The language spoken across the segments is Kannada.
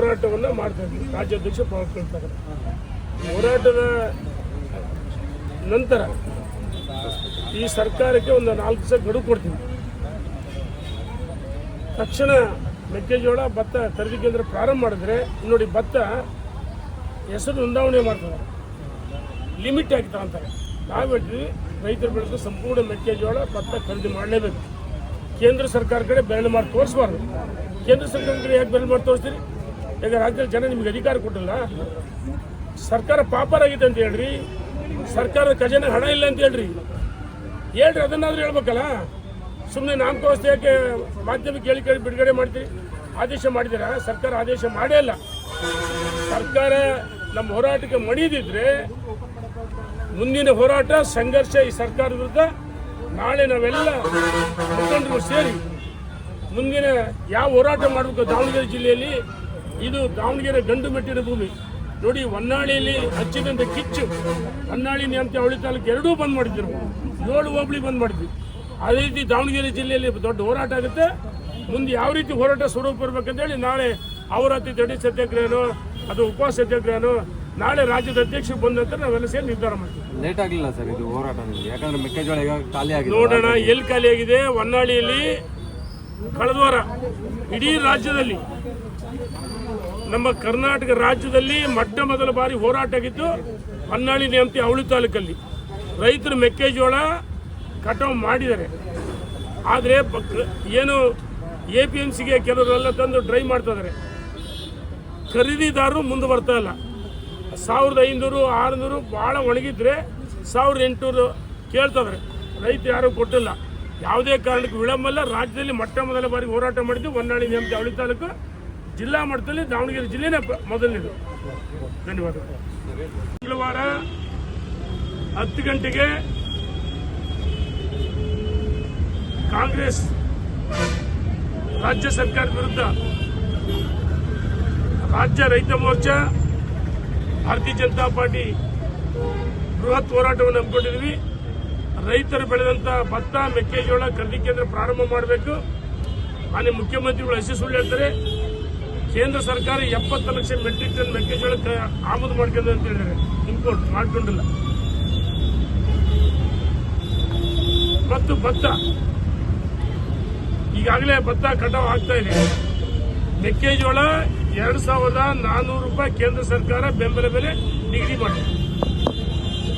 ಹೋರಾಟವನ್ನು ಮಾಡ್ತಾ ಇದ್ವಿ ರಾಜ್ಯಾಧ್ಯಕ್ಷ ಕಲ್ಯಾಣ್ ಹೋರಾಟದ ನಂತರ ಈ ಸರ್ಕಾರಕ್ಕೆ ಒಂದು ನಾಲ್ಕು ದಿವಸ ಗಡುವು ಕೊಡ್ತೀವಿ. ತಕ್ಷಣ ಮೆಕ್ಕೆಜೋಳ ಭತ್ತ ಖರೀದಿ ಕೇಂದ್ರ ಪ್ರಾರಂಭ ಮಾಡಿದ್ರೆ, ನೋಡಿ ಭತ್ತ ಹೆಸರು ನೋಂದಾವಣೆ ಮಾಡ್ತಾರೆ. ಲಿಮಿಟ್ ಆಗಿ ತಗೊಂತಾರೆ? ನಾವು ರೈತರು ಬೆಳೆದ ಸಂಪೂರ್ಣ ಮೆಕ್ಕೆಜೋಳ ಭತ್ತ ಖರೀದಿ ಮಾಡಲೇಬೇಕು. ಕೇಂದ್ರ ಸರ್ಕಾರ ಕಡೆ ಬೆರಳು ಮಾಡಿ ತೋರಿಸಬಾರ್ದು. ಕೇಂದ್ರ ಸರ್ಕಾರ ಕಡೆ ಯಾಕೆ ಬೆರಳು ಮಾಡಿ ತೋರಿಸ್ತೀರಿ? ಈಗ ರಾಜ್ಯದಲ್ಲಿ ಜನ ನಿಮ್ಗೆ ಅಧಿಕಾರ ಕೊಟ್ಟಿಲ್ಲ. ಸರ್ಕಾರ ಪಾಪರ್ ಆಗಿದೆ ಅಂತ ಹೇಳ್ರಿ. ಸರ್ಕಾರದ ಖಜಾನೆ ಹಣ ಇಲ್ಲ ಅಂತ ಹೇಳ್ರಿ. ಹೇಳ್ರಿ, ಅದನ್ನಾದ್ರೂ ಹೇಳ್ಬೇಕಲ್ಲ. ಸುಮ್ಮನೆ ನಾಮಕಾವಸ್ಥೆ ಯಾಕೆ ಮಾಧ್ಯಮಕ್ಕೆ ಹೇಳಿ ಕೇಳಿ ಬಿಡುಗಡೆ ಮಾಡ್ತೀರಿ? ಆದೇಶ ಮಾಡಿದ್ದೀರಾ? ಸರ್ಕಾರ ಆದೇಶ ಮಾಡೇ ಇಲ್ಲ. ಸರ್ಕಾರ ನಮ್ಮ ಹೋರಾಟಕ್ಕೆ ಮಣಿದಿದ್ರೆ ಮುಂದಿನ ಹೋರಾಟ, ಸಂಘರ್ಷ ಈ ಸರ್ಕಾರ ವಿರುದ್ಧ. ನಾಳೆ ನಾವೆಲ್ಲ ಮುಖಂಡರು ಸೇರಿ ಮುಂದಿನ ಯಾವ ಹೋರಾಟ ಮಾಡಬೇಕು ದಾವಣಗೆರೆ ಜಿಲ್ಲೆಯಲ್ಲಿ? ಇದು ದಾವಣಗೆರೆ ಗಂಡು ಮೆಟ್ಟಿನ ಭೂಮಿ. ನೋಡಿ ಹೊನ್ನಾಳಿಯಲ್ಲಿ ಹಚ್ಚಿದಂತೆ ಕಿಚ್ಚು. ಹೊನ್ನಾಳಿ ನಿಯಂತ್ರ ಅವಳಿ ತಾಲೂಕು ಎರಡೂ ಬಂದ್ ಮಾಡಿದ್ರು. ಏಳು ಹೋಬಳಿ ಬಂದ್ ಮಾಡಿದ್ವಿ. ಅದೇ ರೀತಿ ದಾವಣಗೆರೆ ಜಿಲ್ಲೆಯಲ್ಲಿ ದೊಡ್ಡ ಹೋರಾಟ ಆಗುತ್ತೆ. ಮುಂದೆ ಯಾವ ರೀತಿ ಹೋರಾಟ ಸ್ವರೂಪ ಬರ್ಬೇಕಂತೇಳಿ ನಾಳೆ ಅವರಾತಿ ದಡಿ ಸತ್ಯಾಗ್ರಹನೋ ಅದು ಉಪವಾಸ ಸತ್ಯಾಗ್ರಹನೋ ನಾಳೆ ರಾಜ್ಯದ ಅಧ್ಯಕ್ಷರು ಬಂದ ನಂತರ ನಾವೆಲ್ಲ ಸೇರಿ ನಿರ್ಧಾರ ಮಾಡ್ತೀವಿ. ಲೇಟ್ ಆಗಲಿಲ್ಲ ಸರ್ ಇದು ಹೋರಾಟ ಯಾಕಂದ್ರೆ ಮೆಕ್ಕೆಜೋಳ ಈಗ ಖಾಲಿ ಆಗಿದೆ. ನೋಡೋಣ ಎಲ್ಲಿ ಖಾಲಿಯಾಗಿದೆ ಹೊನ್ನಾಳಿಯಲ್ಲಿ ಕಳೆದ ವಾರ ಇಡೀ ರಾಜ್ಯದಲ್ಲಿ ನಮ್ಮ ಕರ್ನಾಟಕ ರಾಜ್ಯದಲ್ಲಿ ಮೊಟ್ಟ ಮೊದಲ ಬಾರಿ ಹೋರಾಟ ಆಗಿತ್ತು ಹೊನ್ನಾಳಿ ನೇಮತಿ ಅವಳಿ ತಾಲೂಕಲ್ಲಿ. ರೈತರು ಮೆಕ್ಕೆಜೋಳ ಕಟಾವು ಮಾಡಿದ್ದಾರೆ. ಆದರೆ ಏನು ಎ ಪಿ ಎಂ ಸಿಗೆ ಕೆಲವರೆಲ್ಲ ತಂದು ಡ್ರೈ ಮಾಡ್ತಾ ಇದ್ದಾರೆ. ಖರೀದಿದಾರರು ಮುಂದೆ ಬರ್ತಾ ಇಲ್ಲ. ಸಾವಿರದ ಐನೂರು, ಆರುನೂರು ಭಾಳ ಒಣಗಿದ್ರೆ ಸಾವಿರದ ಎಂಟುನೂರು ಕೇಳ್ತದ್ರೆ ರೈತ ಯಾರು ಕೊಟ್ಟಿಲ್ಲ. ಯಾವುದೇ ಕಾರಣಕ್ಕೂ ವಿಳಂಬಲ್ಲ ರಾಜ್ಯದಲ್ಲಿ ಮೊಟ್ಟ ಮೊದಲ ಬಾರಿ ಹೋರಾಟ ಮಾಡಿದ್ದು ಹೊನ್ನಾಳಿ ನೇಮತಿ ಅವಳಿ ತಾಲೂಕು. ಜಿಲ್ಲಾ ಮಟ್ಟದಲ್ಲಿ ದಾವಣಗೆರೆ ಜಿಲ್ಲೆನೇ ಮೊದಲನೇದು. ಧನ್ಯವಾದಗಳು ಮಂಗಳವಾರ ಹತ್ತು ಗಂಟೆಗೆ ಕಾಂಗ್ರೆಸ್ ರಾಜ್ಯ ಸರ್ಕಾರದ ವಿರುದ್ಧ ರಾಜ್ಯ ರೈತ ಮೋರ್ಚಾ, ಭಾರತೀಯ ಜನತಾ ಪಾರ್ಟಿ ಬೃಹತ್ ಹೋರಾಟವನ್ನು ಹಮ್ಮಿಕೊಂಡಿದ್ವಿ ರೈತರು ಬೆಳೆದಂತ ಭತ್ತ, ಮೆಕ್ಕೆಜೋಳ ಖರೀದಿ ಕೇಂದ್ರ ಪ್ರಾರಂಭ ಮಾಡಬೇಕು. ಮಾನ್ಯ ಮುಖ್ಯಮಂತ್ರಿಗಳು ಸುಳ್ಳು ಹೇಳ್ತಾರೆ ಕೇಂದ್ರ ಸರ್ಕಾರ ಎಪ್ಪತ್ತು ಲಕ್ಷ ಮೆಟ್ರಿಕ್ ಟನ್ ಮೆಕ್ಕೆಜೋಳಕ್ಕೆ ಆಮದು ಮಾಡ್ಕೊಂಡು ಅಂತ ಹೇಳಿದ್ದಾರೆ. ಇಂಪೋರ್ಟ್ ಮಾಡ್ಕೊಂಡಿಲ್ಲ. ಮತ್ತು ಭತ್ತ. ಈಗಾಗಲೇ ಭತ್ತ ಕಟಾವು ಆಗ್ತಾ ಇದೆ. ಮೆಕ್ಕೆಜೋಳ ಎರಡು ಸಾವಿರದ ನಾನೂರು ರೂಪಾಯಿ ಕೇಂದ್ರ ಸರ್ಕಾರ ಬೆಂಬಲ ಬೆಲೆ ನಿಗದಿ ಮಾಡಿದೆ.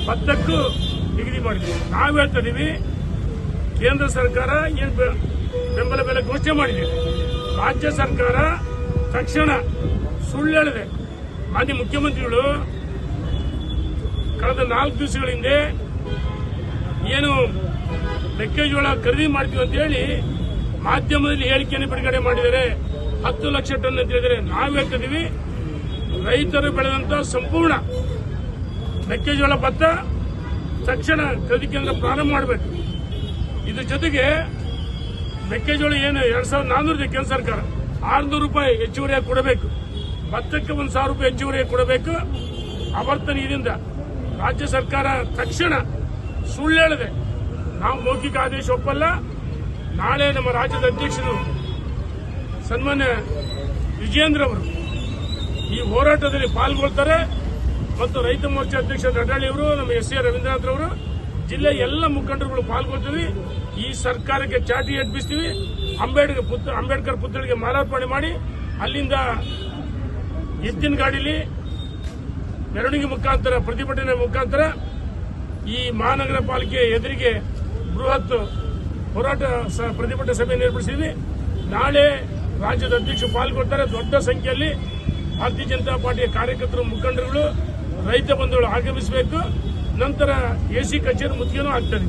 ಭತ್ತಕ್ಕೂ ನಿಗದಿ ಮಾಡಿದೆ. ನಾವು ಹೇಳ್ತಾ ಇದೀವಿ ಕೇಂದ್ರ ಸರ್ಕಾರ ಏನು ಬೆಂಬಲ ಬೆಲೆ ಘೋಷಣೆ ಮಾಡಿದೆ. ರಾಜ್ಯ ಸರ್ಕಾರ ತಕ್ಷಣ ಸುಳ್ಳು ಹೇಳಿದೆ ಮಾನ್ಯ ಮುಖ್ಯಮಂತ್ರಿಗಳು, ಕಳೆದ ನಾಲ್ಕು ದಿವಸಗಳ ಹಿಂದೆ ಏನು ಮೆಕ್ಕೆಜೋಳ ಖರೀದಿ ಮಾಡ್ತೀವಿ ಅಂತ ಹೇಳಿ ಮಾಧ್ಯಮದಲ್ಲಿ ಹೇಳಿಕೆಯನ್ನು ಬಿಡುಗಡೆ ಮಾಡಿದ್ದಾರೆ. ಹತ್ತು ಲಕ್ಷ ಟನ್ ಅಂತ ಹೇಳಿದರೆ ನಾವು ಹೇಳ್ತಿದ್ದೀವಿ ರೈತರು ಬೆಳೆದಂತ ಸಂಪೂರ್ಣ ಮೆಕ್ಕೆಜೋಳ ಭತ್ತ ತಕ್ಷಣ ಖರೀದಿ ಕೇಂದ್ರ ಪ್ರಾರಂಭ ಮಾಡಬೇಕು. ಇದ್ರ ಜೊತೆಗೆ ಮೆಕ್ಕೆಜೋಳ ಏನು ಎರಡ್ ಸಾವಿರದ ನಾನ್ನೂರು ಕೇಂದ್ರ ಸರ್ಕಾರ ಆರ್ನೂರು ರೂಪಾಯಿ ಹೆಚ್ಚುವರಿಯಾಗಿ ಕೊಡಬೇಕು. ಭತ್ತಕ್ಕೆ ಒಂದು ಸಾವಿರ ರೂಪಾಯಿ ಹೆಚ್ಚುವರಿಯಾಗಿ ಕೊಡಬೇಕು. ಅವರ್ತನ ಇದರಿಂದ ರಾಜ್ಯ ಸರ್ಕಾರ ತಕ್ಷಣ ಸುಳ್ಳು ನಾವು ಮೌಖಿಕ ಆದೇಶ ಒಪ್ಪಲ್ಲ. ನಾಳೆ ನಮ್ಮ ರಾಜ್ಯದ ಅಧ್ಯಕ್ಷರು ಸನ್ಮಾನ್ಯ ವಿಜೇಂದ್ರ ಅವರು ಈ ಹೋರಾಟದಲ್ಲಿ ಪಾಲ್ಗೊಳ್ತಾರೆ. ಮತ್ತು ರೈತ ಮೋರ್ಚಾ ಅಧ್ಯಕ್ಷ ದಡ್ಡಾಳಿಯವರು ನಮ್ಮ ಎಸ್ ಎ ರವೀಂದ್ರನಾಥ್ ಅವರು ಜಿಲ್ಲೆಯ ಎಲ್ಲ ಮುಖಂಡರುಗಳು ಪಾಲ್ಗೊಳ್ತೀವಿ ಈ ಸರ್ಕಾರಕ್ಕೆ ಚಾಟಿ ಎಬ್ಬಿಸ್ತೀವಿ. ಅಂಬೇಡ್ಕರ್ ಪುತ್ರ, ಅಂಬೇಡ್ಕರ್ ಪುತ್ಥಳಿಗೆ ಮಾಲಾರ್ಪಣೆ ಮಾಡಿ ಅಲ್ಲಿಂದ ಎತ್ತಿನ ಗಾಡಿಲಿ ಮೆರವಣಿಗೆ ಮುಖಾಂತರ, ಪ್ರತಿಭಟನೆ ಮುಖಾಂತರ ಈ ಮಹಾನಗರ ಪಾಲಿಕೆ ಎದುರಿಗೆ ಬೃಹತ್ ಹೋರಾಟ ಪ್ರತಿಭಟನೆ ಸಭೆಯನ್ನು ಏರ್ಪಡಿಸಿದ್ವಿ ನಾಳೆ ರಾಜ್ಯದ ಅಧ್ಯಕ್ಷರು ಪಾಲ್ಗೊಳ್ತಾರೆ. ದೊಡ್ಡ ಸಂಖ್ಯೆಯಲ್ಲಿ ಭಾರತೀಯ ಜನತಾ ಪಾರ್ಟಿಯ ಕಾರ್ಯಕರ್ತರು, ಮುಖಂಡರುಗಳು, ರೈತ ಬಂಧುಗಳು ಆಗಮಿಸಬೇಕು. ನಂತರ ಎ ಸಿ ಕಚೇರಿ ಮುತ್ತಿಗೆನೂ ಆಗ್ತದೆ